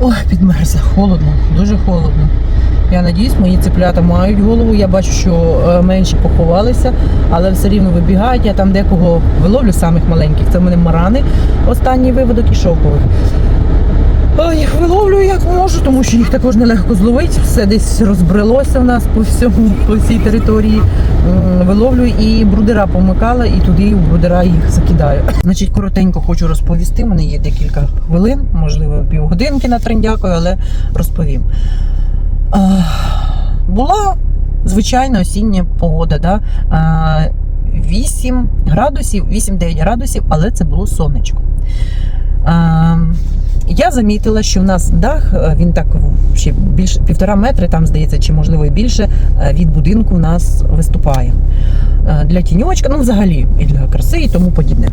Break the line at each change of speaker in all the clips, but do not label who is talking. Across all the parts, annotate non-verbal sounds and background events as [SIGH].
Ой, підмерзла, холодно, дуже холодно. Я надіюсь, мої цеплята мають голову. Я бачу, що е, менші поховалися, але все рівно вибігають. Я там декого виловлю самих маленьких. Це в мене марани, останній виводок і шовкових. Е, Їх виловлю як можу, тому що їх також нелегко зловити. Все десь розбрелося в нас по всьому, по всій території. М, Виловлю і брудера помикала, і туди в брудера їх закидаю. Значить, коротенько хочу розповісти. У мене є декілька хвилин, можливо, півгодинки на трендякою, але розповім. А, була звичайна осіння погода. Да? А, 8 градусів, 8-9 градусів, але це було сонечко. Я замітила, що в нас дах, е, він так ще більше півтора метри, там здається, чи можливо і більше е, від будинку у нас виступає. Е, Для тіньочка, ну взагалі і для краси, і тому подібне.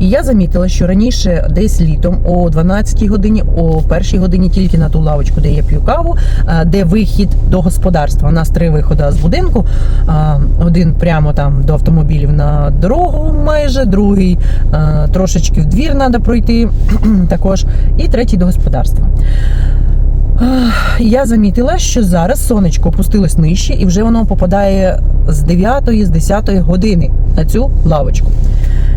І я замітила, що раніше, десь літом, о 12 годині, о першій годині тільки на ту лавочку, де я п'ю каву, е, де вихід до господарства. У нас три виходи з будинку. Е, Один прямо там до автомобілів на дорогу, майже другий е, трошечки в двір треба пройти [CLEARS THROAT] також, і третій до господарства. Я замітила, що зараз сонечко опустилось нижче, і вже воно попадає з 9 з 10 години на цю лавочку.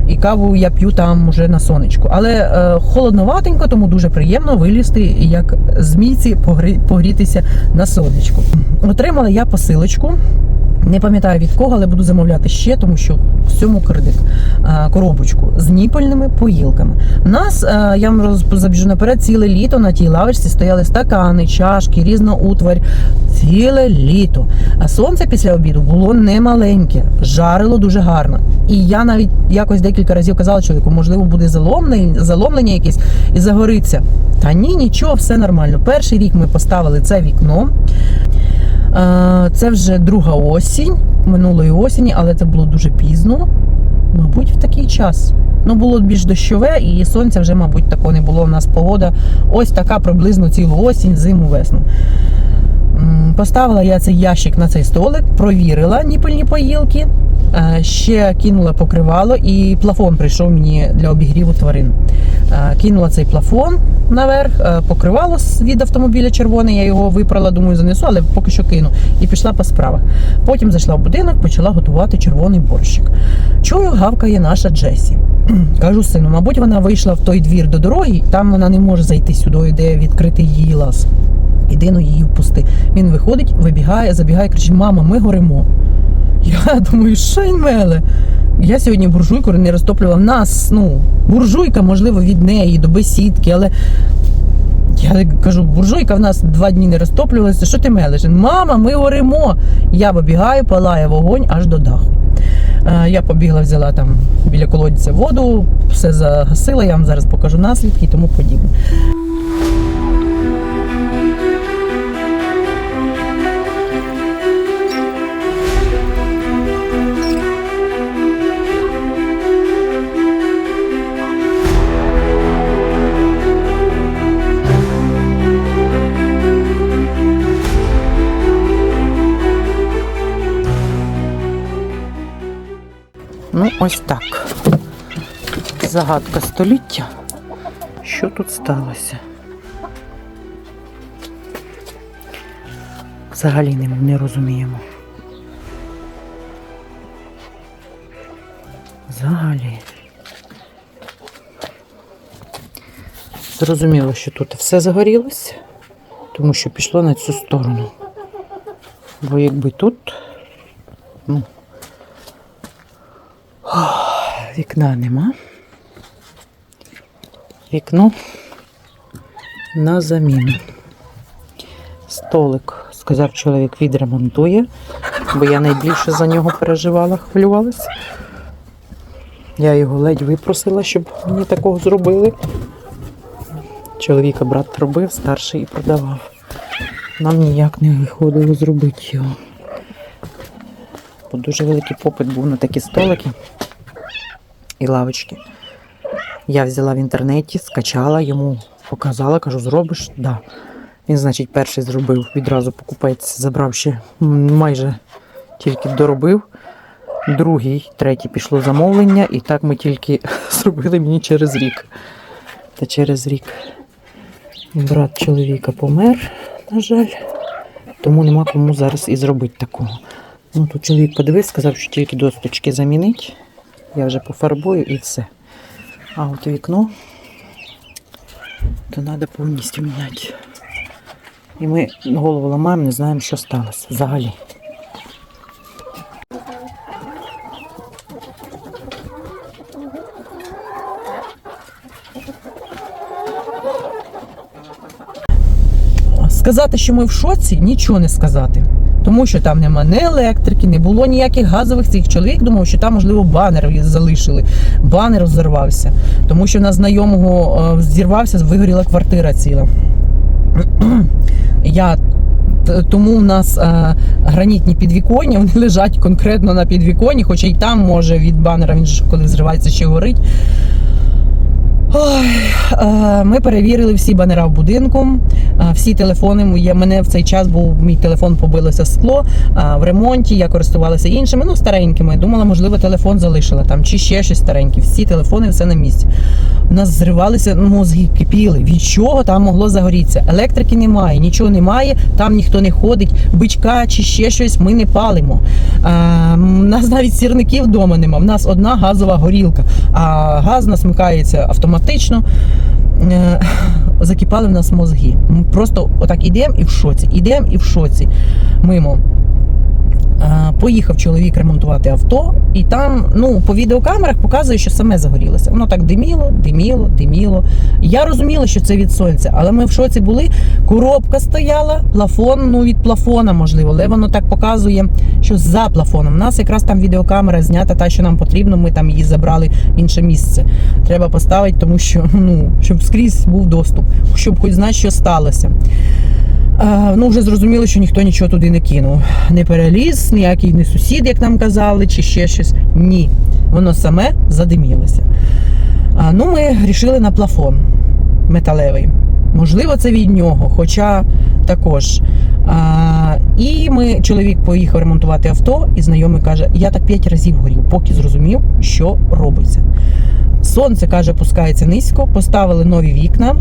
І каву я п'ю там уже на сонечку. Але е, холодноватенько, тому дуже приємно вилізти як змійці погрі, погрітися на сонечку. Отримала я посилочку. Не пам'ятаю від кого, але буду замовляти ще, тому що в цьому кредит е, коробочку з ніпельними поїлками. У нас, е, я вам забіжу наперед, ціле літо на тій лавочці стояли стакани, чашки, різна утварь. Ціле літо. А сонце після обіду було немаленьке, жарило дуже гарно. І я навіть якось декілька разів казала чоловіку, можливо, буде заломлення, заломлення якесь і загориться. Та ні, нічого, все нормально. Перший рік ми поставили це вікно. Е, Це вже друга осінь минулої осені, але це було дуже пізно. Мабуть, в такий час. Ну, було більш дощове, і сонця вже, мабуть, такого не було. У нас погода ось така приблизно цілу осінь, зиму, весну. Поставила я цей ящик на цей столик, провірила ніпельні поїлки, ще кинула покривало, і плафон прийшов мені для обігріву тварин. Е, Кинула цей плафон наверх, е, покривало від автомобіля червоне, я його випрала, думаю, занесу, але поки що кину. І пішла по справах. Потім зайшла в будинок, почала готувати червоний борщик. Чую, гавкає наша Джесі. [CLEARS THROAT] Кажу сину, мабуть, вона вийшла в той двір до дороги, там вона не може зайти сюди, де відкритий її лаз. Іди ну її впусти. Він виходить, вибігає, забігає, кричить: Мама, ми горимо. Я думаю, що й меле. Я сьогодні буржуйку не розтоплювала. В нас, ну, буржуйка, можливо, від неї до бесідки, але я кажу, буржуйка в нас два дні не розтоплювалася. Що ти мелеш? Він, Мама, ми горимо. Я вибігаю, палає вогонь аж до даху. Е, Я побігла, взяла там біля колодця воду, все загасила, я вам зараз покажу наслідки і тому подібне. Ось так. Загадка століття. Що тут сталося? Взагалі не, не розуміємо. Взагалі. Зрозуміло, що тут все загорілося, тому що пішло на цю сторону. Бо якби тут, ну, Вікна нема. Вікно на заміну. Столик, сказав чоловік, відремонтує, бо я найбільше за нього переживала, хвилювалася. Я його ледь випросила, щоб мені такого зробили. Чоловіка брат робив, старший і продавав. Нам ніяк не виходило зробити його. Бо дуже великий попит був на такі столики і лавочки. Я взяла в інтернеті, скачала йому, показала, кажу, зробиш? Да. Він, значить, перший зробив, відразу покупець забрав ще майже тільки доробив. Другий, третій пішло замовлення, і так ми тільки [LAUGHS] зробили мені через рік. Та через рік. Брат чоловіка помер, на жаль, тому нема кому зараз і зробити такого. Ну, тут чоловік подивився, сказав, що тільки досточки замінить. Я вже пофарбую і все. А от вікно то треба повністю міняти. І ми голову ламаємо, не знаємо, що сталося взагалі. Сказати, що ми в шоці, нічого не сказати. Тому що там нема ні електрики, не було ніяких газових цих. Чоловік думав, що там, можливо, банер залишили. Банер взорвався. Тому що на знайомого е, зірвався, вигоріла квартира ціла. [CLEARS THROAT] Я тому в нас е, гранітні підвіконня, вони лежать конкретно на підвіконні, хоча й там може від банера, він ж коли зривається, ще горить. Ой, е, ми перевірили всі банера в будинку, всі телефони. Я мене в цей час був мій телефон побилося скло в ремонті. Я користувалася іншими, ну старенькими. Думала, можливо, телефон залишила там чи ще щось стареньке. Всі телефони, все на місці. У нас зривалися мозги, кипіли. Від чого там могло загорітися? Електрики немає, нічого немає, там ніхто не ходить, бичка чи ще щось. Ми не палимо. Е, У нас навіть сірників вдома нема. У нас одна газова горілка, а газ насмикається автоматично. Е, Закипали в нас мозги. Ми просто отак ідемо і в шоці, ідемо і в шоці. Мимо. Е, Поїхав чоловік ремонтувати авто, і там, ну, по відеокамерах показує, що саме загорілося. Воно так диміло, диміло, диміло. Я розуміла, що це від сонця, але ми в шоці були. Коробка стояла, плафон, ну від плафона, можливо, але воно так показує, що за плафоном. У нас якраз там відеокамера знята, та, що нам потрібно. Ми там її забрали в інше місце. Треба поставити, тому що ну, щоб скрізь був доступ, щоб хоч знати, що сталося. Ну, вже зрозуміло, що ніхто нічого туди не кинув. Не переліз, ніякий не сусід, як нам казали, чи ще щось. Ні. Воно саме задимілося. А, ну, ми рішили на плафон металевий. Можливо, це від нього, хоча також. А, і ми, чоловік поїхав ремонтувати авто, і знайомий каже: я так п'ять разів горів, поки зрозумів, що робиться. Сонце каже, пускається низько, поставили нові вікна.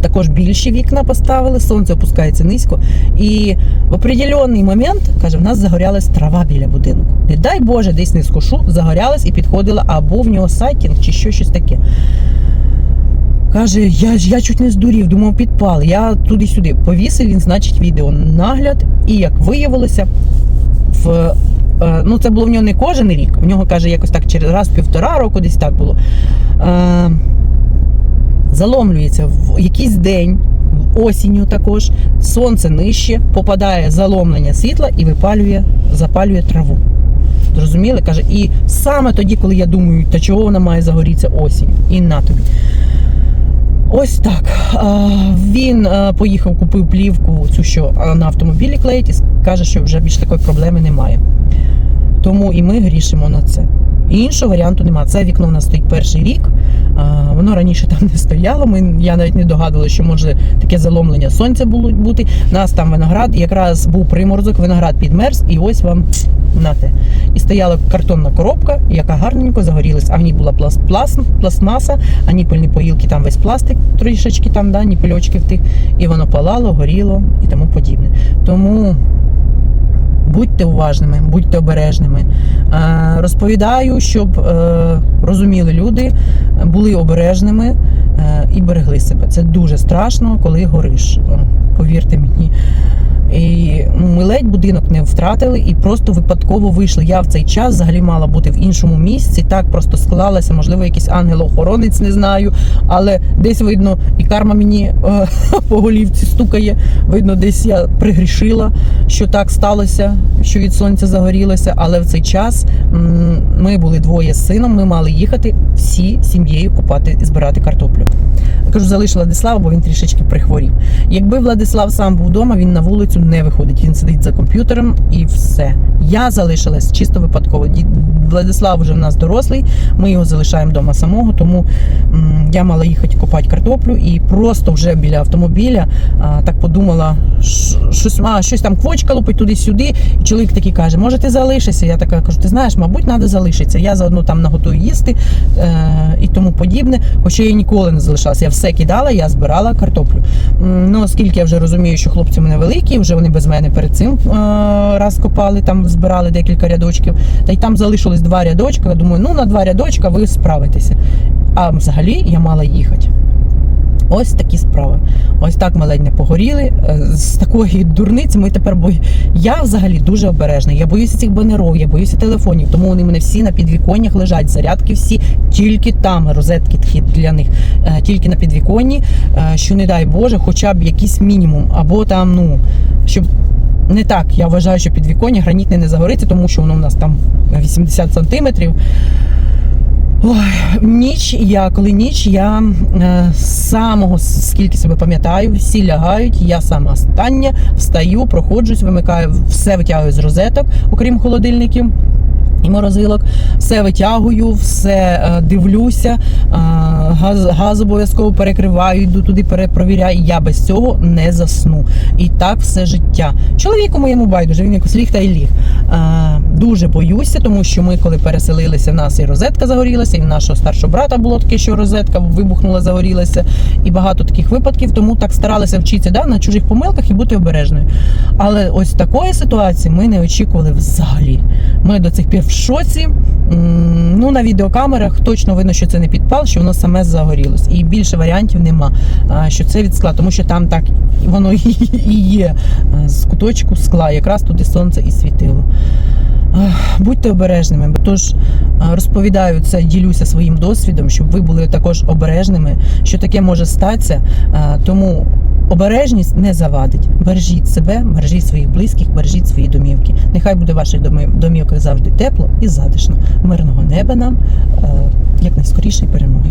Також більші вікна поставили, сонце опускається низько. І в определенний момент, каже, в нас загорялась трава біля будинку. Не дай Боже, десь не скошу, загорялась і підходила або в нього сайтінг, чи що щось таке. Каже, я я чуть не здурів, думав, підпал. Я туди-сюди повісив він, значить, відео нагляд. І як виявилося, в, е, ну це було в нього не кожен рік. В нього каже, якось так через раз-півтора року, десь так було. Заломлюється в якийсь день, осінню також, сонце нижче, попадає заломлення світла і випалює, запалює траву. Зрозуміли? Каже, і саме тоді, коли я думаю, та чого вона має загорітися осінь, і на тобі. Ось так. Він поїхав, купив плівку, цю що на автомобілі клеїть, і каже, що вже більш такої проблеми немає. Тому і ми грішимо на це. Іншого варіанту немає. Це вікно в нас стоїть перший рік. Воно раніше там не стояло. Ми, я навіть не догадувала, що може таке заломлення сонця було бути. У нас там виноград, якраз був приморозок, виноград підмерз, і ось вам нате. І стояла картонна коробка, яка гарненько загорілась. А в ній була пласт, пласт, пластмаса, а ніпельні поїлки, там весь пластик, трішечки там, да, ніпельочки в тих. І воно палало, горіло і тому подібне. Тому. Будьте уважними, будьте обережними. Е, Розповідаю, щоб е, розуміли люди, були обережними е, і берегли себе. Це дуже страшно, коли гориш. Повірте мені. І ну, ми ледь будинок не втратили і просто випадково вийшли. Я в цей час взагалі мала бути в іншому місці. Так просто склалася, можливо, якийсь ангел-охоронець, не знаю. Але десь видно, і карма мені е, [LAUGHS] по голівці стукає. Видно, десь я пригрішила, що так сталося, що від сонця загорілося. Але в цей час ми були двоє з сином. Ми мали їхати всі сім'єю купати збирати картоплю. Кажу, залишила Владислава, бо він трішечки прихворів. Якби Владислав сам був вдома, він на вулицю не виходить. Він сидить за комп'ютером і все. Я залишилась чисто випадково. Владислав вже в нас дорослий, ми його залишаємо вдома самого, тому я мала їхати копати картоплю, і просто вже біля автомобіля а, так подумала, щось, а, щось там квочка лупить туди-сюди. І чоловік такий каже, може ти залишишся? Я така кажу, ти знаєш, мабуть, треба залишитися. Я заодно там наготую їсти е, і тому подібне. Хоча я ніколи не залишалася. Я все кидала, я збирала картоплю. Ну, оскільки я вже розумію, що хлопці мене великі, вже вони без мене перед цим е, раз копали, там збирали декілька рядочків. Та й там залишилось два рядочка. Я думаю, ну на два рядочка ви справитеся. А взагалі я мала їхати. Ось такі справи. Ось так ми ледь не погоріли. Е, З такої дурниці ми тепер бої. Я взагалі дуже обережна. Я боюся цих банеров, я боюся телефонів, тому вони мене всі на підвіконнях лежать. Зарядки всі тільки там, розетки для них, е, тільки на підвіконні. е, Що не дай Боже, хоча б якийсь мінімум, або там, ну, щоб. Не так, я вважаю, що підвіконня гранітне не загориться, тому що воно у нас там 80 сантиметрів. Ой, ніч, я коли ніч, я е, самого скільки себе пам'ятаю, всі лягають. Я сама остання встаю, проходжусь, вимикаю, все витягую з розеток, окрім холодильників. І морозилок, все витягую, все е, дивлюся, е, газ, газ обов'язково перекриваю, йду туди, перепровіряю. Я без цього не засну. І так все життя. Чоловіку моєму байдуже, він якось ліг та й ліг. Е, дуже боюся, тому що ми, коли переселилися, в нас і розетка загорілася, і в нашого старшого брата було таке, що розетка вибухнула, загорілася, і багато таких випадків. Тому так старалися вчитися да, на чужих помилках і бути обережною. Але ось такої ситуації ми не очікували взагалі. Ми до цих пір в шоці. Ну, на відеокамерах точно видно, що це не підпал, що воно саме загорілось. І більше варіантів нема, що це від скла, тому що там так воно [LAUGHS] і є з куточку скла, якраз туди сонце і світило. Будьте обережними. Тож розповідаю це, ділюся своїм досвідом, щоб ви були також обережними, що таке може статися. Тому обережність не завадить. Бережіть себе, бережіть своїх близьких, бережіть свої домівки. Нехай буде в ваших домів- домівках завжди тепло і затишно. Мирного неба нам е, якнайскорішої перемоги.